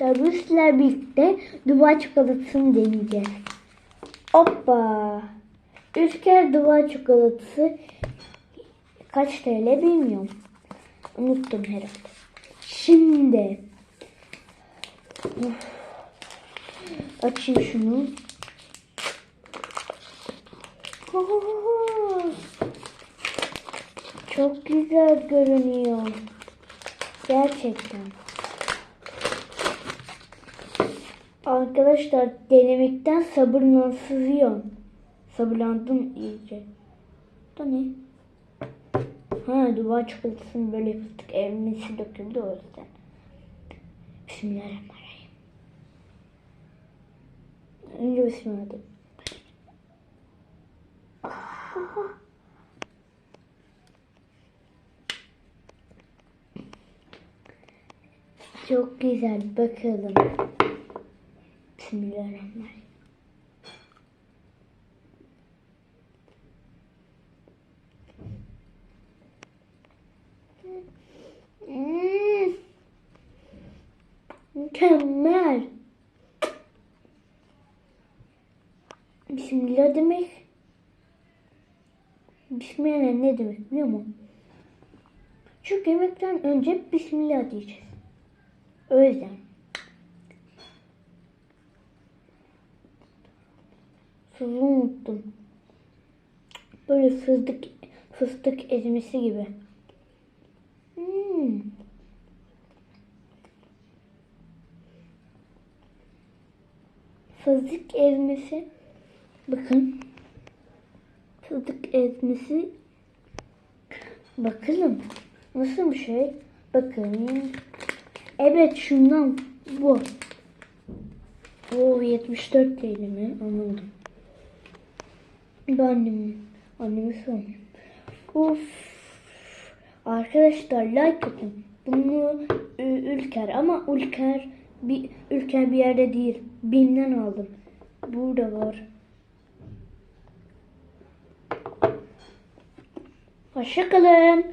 Arkadaşlar sizlerle birlikte Dubai çikolatasını deneyeceğiz. Hoppa. Ülker Dubai çikolatası kaç TL bilmiyorum. Unuttum herhalde. Şimdi Uf. açayım şunu. Oo. Çok güzel görünüyor. Gerçekten. Arkadaşlar denemekten sabırlansızıyorum. Sabırlandım iyice. Da ne? Ha duvar çikolatasını böyle fıstık evmesi döküldü o yüzden. Bismillahirrahmanirrahim. Önce bismillah dedim. Ah. Çok güzel bakalım. Bismillahirrahmanirrahim. Hmm. Mükemmel. Bismillah demek. Bismillah ne demek biliyor musun? Çünkü yemekten önce Bismillah diyeceğiz. O yüzden. Sözü unuttum. Böyle fıstık fıstık ezmesi gibi. Hmm. Fıstık ezmesi. Bakın. Fıstık ezmesi. Bakalım. Nasıl bir şey? Bakın. Evet şundan bu. O 74 TL mi? Anladım. Ben annemi, annemi sormuyorum. Of. Arkadaşlar like atın. Bunu Ülker ama Ülker bir Ülker bir yerde değil. Bim'den aldım. Burada var. Hoşçakalın.